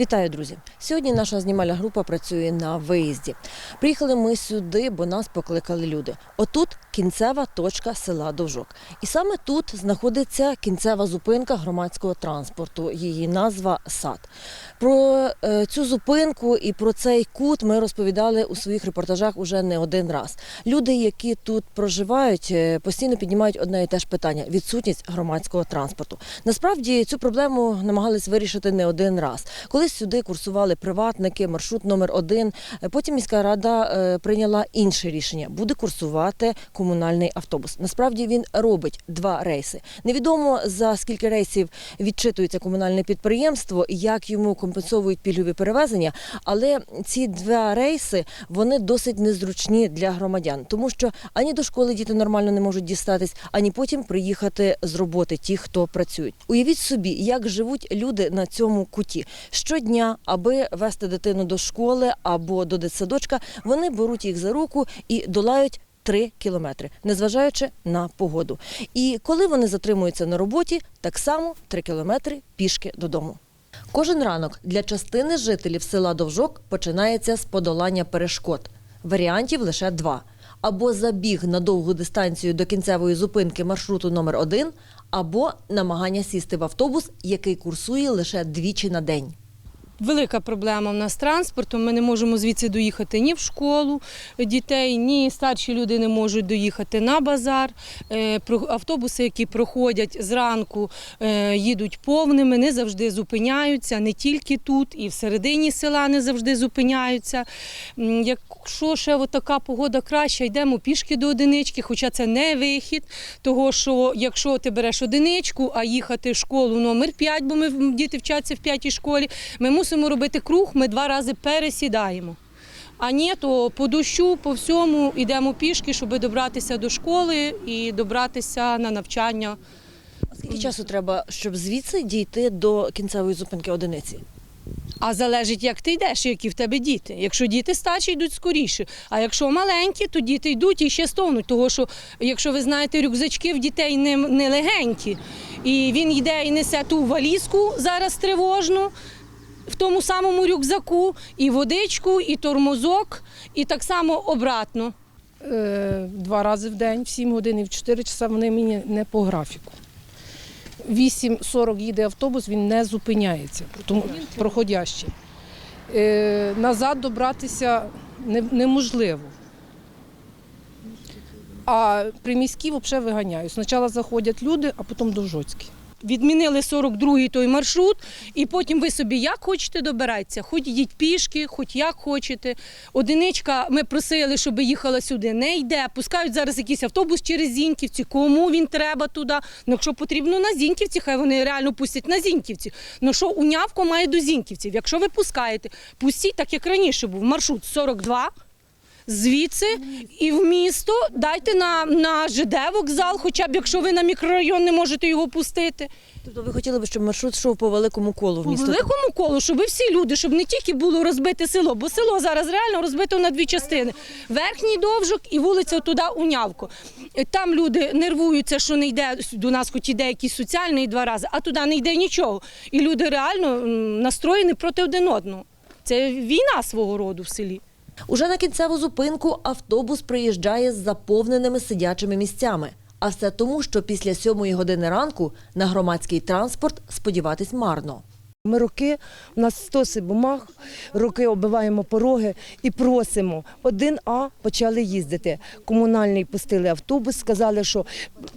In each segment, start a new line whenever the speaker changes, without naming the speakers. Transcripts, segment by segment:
Вітаю, друзі! Сьогодні наша знімальна група працює на виїзді. Приїхали ми сюди, бо нас покликали люди. Отут кінцева точка села Довжок. І саме тут знаходиться кінцева зупинка громадського транспорту. Її назва САД. Про е, цю зупинку і про цей кут ми розповідали у своїх репортажах уже не один раз. Люди, які тут проживають, е, постійно піднімають одне і те ж питання відсутність громадського транспорту. Насправді цю проблему намагались вирішити не один раз. Сюди курсували приватники, маршрут номер один. Потім міська рада е, прийняла інше рішення: буде курсувати комунальний автобус. Насправді він робить два рейси. Невідомо за скільки рейсів відчитується комунальне підприємство як йому компенсовують пільгові перевезення. Але ці два рейси вони досить незручні для громадян, тому що ані до школи діти нормально не можуть дістатись, ані потім приїхати з роботи ті, хто працюють. Уявіть собі, як живуть люди на цьому куті. Щодня, аби вести дитину до школи або до дитсадочка, вони беруть їх за руку і долають. Три кілометри, незважаючи на погоду. І коли вони затримуються на роботі, так само три кілометри пішки додому. Кожен ранок для частини жителів села Довжок починається з подолання перешкод. Варіантів лише два: або забіг на довгу дистанцію до кінцевої зупинки маршруту номер 1 або намагання сісти в автобус, який курсує лише двічі на день.
Велика проблема в нас з транспортом. Ми не можемо звідси доїхати ні в школу дітей, ні старші люди не можуть доїхати на базар. Е, Автобуси, які проходять зранку, е, їдуть повними, не завжди зупиняються, не тільки тут, і в середині села не завжди зупиняються. Якщо ще така погода краща, йдемо пішки до одинички, хоча це не вихід, того що якщо ти береш одиничку, а їхати в школу номер 5, бо ми діти вчаться в п'ятій школі, ми мусимо робити круг, ми два рази пересідаємо. А ні, то по дощу, по всьому йдемо пішки, щоб добратися до школи і добратися на навчання.
Скільки часу треба, щоб звідси дійти до кінцевої зупинки одиниці?
А залежить, як ти йдеш, і які в тебе діти. Якщо діти старші, йдуть скоріше. А якщо маленькі, то діти йдуть і ще стовнуть. Того що, якщо ви знаєте, рюкзачки в дітей не, не легенькі. І він йде і несе ту валізку зараз тривожну. В тому самому рюкзаку і водичку, і тормозок, і так само обратно.
Е, два рази в день, в 7 годин і в 4 часа вони мені не по графіку. 8.40 їде автобус, він не зупиняється, тому проходящий. Е, назад добратися неможливо. А приміські взагалі виганяють. Спочатку заходять люди, а потім довжоцькі.
Відмінили 42-й той маршрут, і потім ви собі як хочете добирайтеся. Хоч йдіть пішки, хоч як хочете. Одиничка, ми просили, щоб їхала сюди, не йде. Пускають зараз якийсь автобус через Зіньківці. Кому він треба туди? Ну, якщо потрібно на Зіньківці, хай вони реально пустять на Зіньківці. Ну що унявко має до Зіньківців? Якщо ви пускаєте, пустіть так, як раніше був. Маршрут 42. Звідси і в місто дайте на, на ЖД вокзал, хоча б якщо ви на мікрорайон не можете його пустити.
Тобто ви хотіли б, щоб маршрут йшов по великому колу в
По
місто?
великому колу, щоб всі люди, щоб не тільки було розбите село, бо село зараз реально розбито на дві частини: верхній довжок і вулиця туди Унявко. Е, Там люди нервуються, що не йде до нас, хоч іде якийсь соціальний два рази, а туди не йде нічого. І люди реально настроєні проти один одного. Це війна свого роду в селі.
Уже на кінцеву зупинку автобус приїжджає з заповненими сидячими місцями. А все тому, що після сьомої години ранку на громадський транспорт сподіватись марно.
Ми роки, у нас стоси бумаг, роки оббиваємо пороги і просимо. Один А почали їздити. Комунальний пустили автобус, сказали, що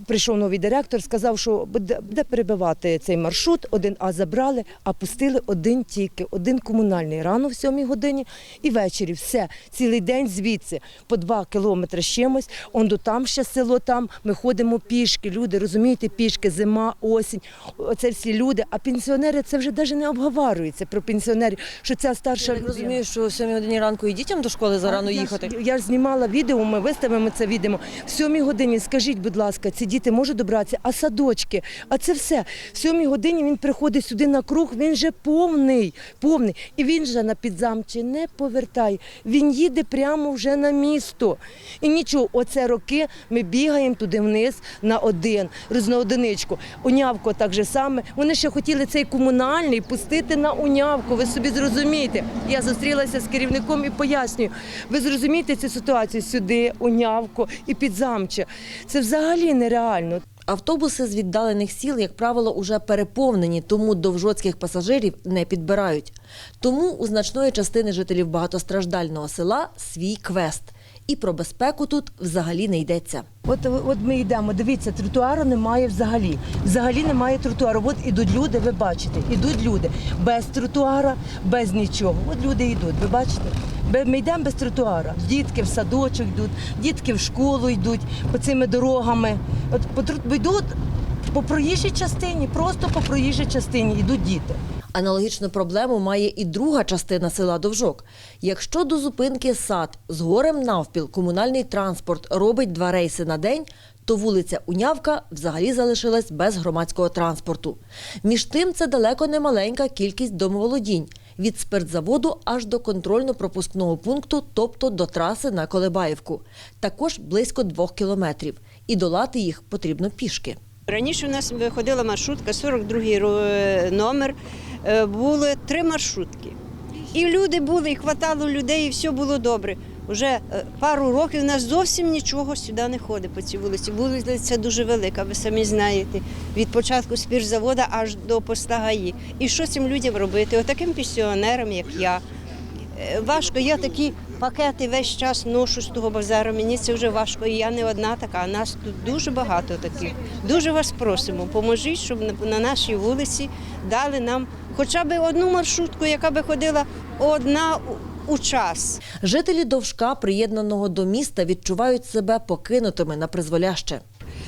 прийшов новий директор, сказав, що буде, перебивати цей маршрут. Один А забрали, а пустили один тільки, один комунальний рано в сьомій годині і ввечері. Все, цілий день звідси по два кілометри з чимось. Он до там ще село там. Ми ходимо пішки. Люди розумієте, пішки, зима, осінь. Оце всі люди. А пенсіонери це вже навіть не обговорюється про пенсіонерів, що ця старша
Я розумію, що о сьомій годині ранку і дітям до школи зарано
я
їхати.
ж- Я ж знімала відео, ми виставимо це відео. В сьомій годині, скажіть, будь ласка, ці діти можуть добратися, а садочки, а це все. В сьомій годині він приходить сюди на круг, він же повний, повний. І він же на підзамчі не повертає. Він їде прямо вже на місто. І нічого, оце роки ми бігаємо туди вниз на один, на одиничку. Онявко так же саме. Вони ще хотіли цей комунальний дітей пустити на унявку. Ви собі зрозумієте. Я зустрілася з керівником і пояснюю. Ви зрозумієте цю ситуацію сюди, унявку і підзамче. Це взагалі нереально.
Автобуси з віддалених сіл, як правило, уже переповнені, тому довжоцьких пасажирів не підбирають. Тому у значної частини жителів багатостраждального села свій квест. І про безпеку тут взагалі не йдеться.
От, от ми йдемо, дивіться, тротуару немає взагалі. Взагалі немає тротуару. От ідуть люди, ви бачите, ідуть люди без тротуара, без нічого. От люди йдуть, ви бачите? Ми йдемо без тротуара. Дітки в садочок йдуть, дітки в школу йдуть по цими дорогами. От по йдуть по проїжджій частині, просто по проїжджій частині йдуть діти.
Аналогічну проблему має і друга частина села Довжок. Якщо до зупинки сад з горем навпіл комунальний транспорт робить два рейси на день, то вулиця Унявка взагалі залишилась без громадського транспорту. Між тим, це далеко не маленька кількість домоволодінь від спиртзаводу аж до контрольно-пропускного пункту, тобто до траси на Колебаївку. Також близько двох кілометрів. І долати їх потрібно пішки.
Раніше у нас виходила маршрутка, 42-й номер. Е, Були три маршрутки. І люди були, і хватало людей, і все було добре. Уже е, пару років у нас зовсім нічого сюди не ходить по цій вулиці. Вулиця дуже велика, ви самі знаєте. Від початку спіртзаводу аж до поста ГАІ. І що цим людям робити? Отаким пенсіонерам, як я. Е, Важко, я такі пакети весь час ношу з того базару. Мені це вже важко. І я не одна така. а Нас тут дуже багато таких. Дуже вас просимо, поможіть, щоб на нашій вулиці дали нам хоча б одну маршрутку, яка би ходила одна у- час.
Жителі Довжка, приєднаного до міста, відчувають себе покинутими на призволяще.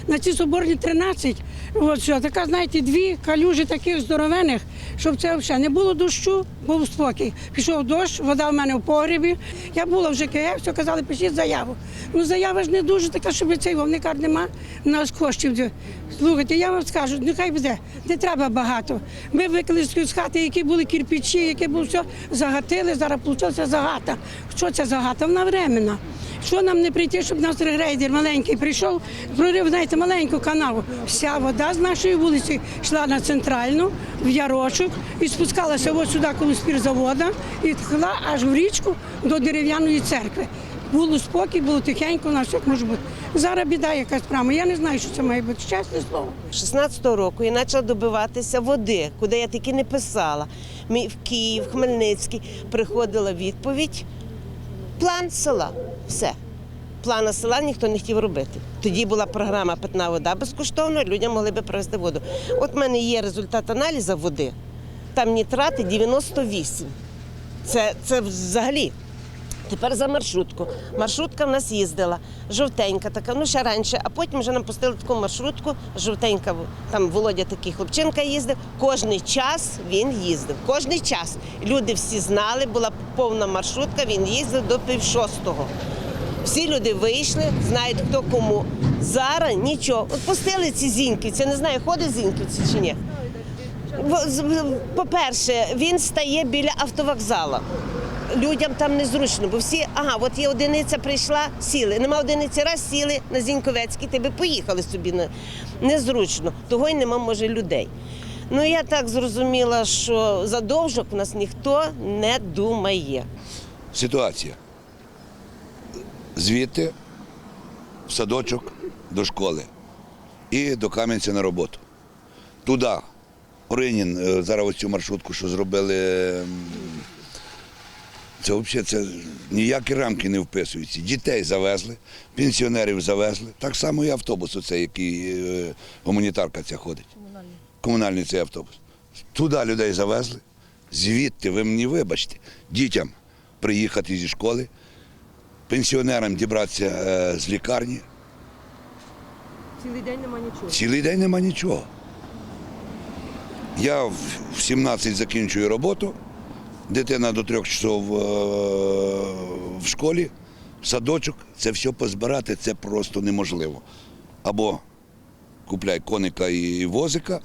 На ці соборні 13, от що, така, знаєте, дві калюжі таких здоровених, щоб це взагалі не було дощу, був спокій. Пішов дощ, вода в мене в погрібі. Я була в ЖКГ, все казали, пишіть заяву. Ну заява ж не дуже така, щоб цей вовникар нема у нас коштів. Слухайте, я вам скажу, нехай буде, не треба багато. Ми викликали з хати, які були кирпичі, які було все, загатили, зараз вийшла загата. Що це загата? Вона временна. Що нам не прийти, щоб нас регрейдер маленький прийшов, прорив, знаєте, маленьку канаву. Вся вода з нашої вулиці йшла на центральну, в ярочок і спускалася ось сюди коло спіртзавода і йшла аж в річку до дерев'яної церкви. Було спокій, було тихенько, у нас як може бути. Зараз біда якась прямо. Я не знаю, що це має бути. Чесне слово.
16-го року я почала добиватися води, куди я таки не писала. Ми в Київ, Хмельницький приходила відповідь. План села. Все. Плана села ніхто не хотів робити. Тоді була програма Питна вода безкоштовно, людям могли би привезти воду. От в мене є результат аналізу води. Там нітрати 98. Це, це взагалі. Тепер за маршрутку. Маршрутка в нас їздила, жовтенька така, ну ще раніше, а потім вже нам пустили таку маршрутку, жовтенька, там Володя такий хлопчинка їздив. Кожний час він їздив. Кожний час. Люди всі знали, була повна маршрутка, він їздив до пів шостого. Всі люди вийшли, знають хто кому. Зараз нічого. От пустили ці зіньківці, не знаю, ходить зіньківці чи ні. По-перше, він стає біля автовокзалу. Людям там незручно, бо всі, ага, от є одиниця прийшла, сіли. Нема одиниці, раз сіли на Зіньковецький, тебе поїхали собі незручно. Того й нема, може, людей. Ну я так зрозуміла, що за довжок у нас ніхто не думає.
ситуація. Звідти в садочок до школи і до Кам'янця на роботу. Туди. Оринін, е, зараз ось цю маршрутку, що зробили. Це взагалі це ніякі рамки не вписуються. Дітей завезли, пенсіонерів завезли. Так само і автобус, оцей, який е, гуманітарка ця ходить. Комунальний. Комунальний цей автобус. Туди людей завезли. Звідти, ви мені вибачте, дітям приїхати зі школи, пенсіонерам дібратися е, з лікарні.
Цілий день нема нічого.
Цілий день нема нічого. Я в 17 закінчую роботу, дитина до трьох часов е, в школі, в садочок, це все позбирати це просто неможливо. Або купляй коника і возика.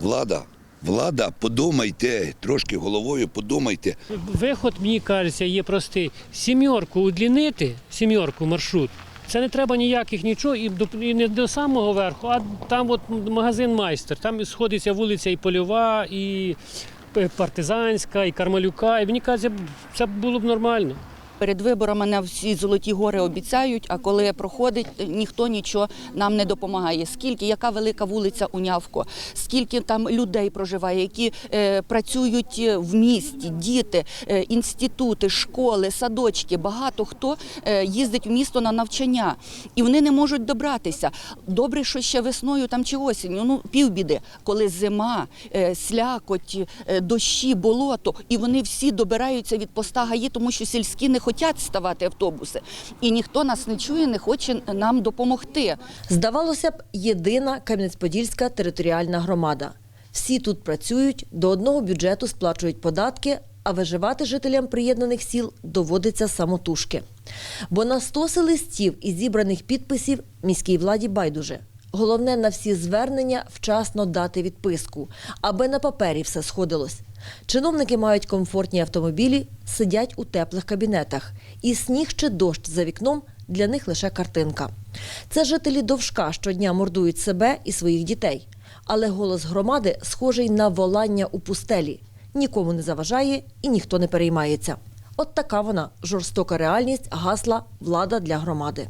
Влада, влада, подумайте, трошки головою подумайте.
Виход, мені кажеться, є простий. Сімерку удлінити, сімерку маршрут. Це не треба ніяких нічого, і, до, і не до самого верху, а там от магазин майстер. Там сходиться вулиця і Польова, і партизанська, і Кармалюка. І мені кажуть, це було б нормально.
Перед виборами на всі золоті гори обіцяють, а коли проходить, ніхто нічого нам не допомагає. Скільки, яка велика вулиця Унявко, скільки там людей проживає, які е, працюють е, в місті, діти, е, інститути, школи, садочки. Багато хто е, їздить в місто на навчання, і вони не можуть добратися. Добре, що ще весною там чи осінню, ну півбіди, коли зима, е, слякоть, е, дощі, болото, і вони всі добираються від поста ГАІ, тому що сільські не хочуть ставати автобуси. І ніхто нас не чує, не хоче нам допомогти.
Здавалося б, єдина Кам'янець-Подільська територіальна громада. Всі тут працюють, до одного бюджету сплачують податки, а виживати жителям приєднаних сіл доводиться самотужки. Бо на стоси листів і зібраних підписів міській владі байдуже. Головне на всі звернення вчасно дати відписку, аби на папері все сходилось. Чиновники мають комфортні автомобілі, сидять у теплих кабінетах. І сніг чи дощ за вікном для них лише картинка. Це жителі довжка щодня мордують себе і своїх дітей. Але голос громади схожий на волання у пустелі. Нікому не заважає і ніхто не переймається. От така вона жорстока реальність гасла влада для громади.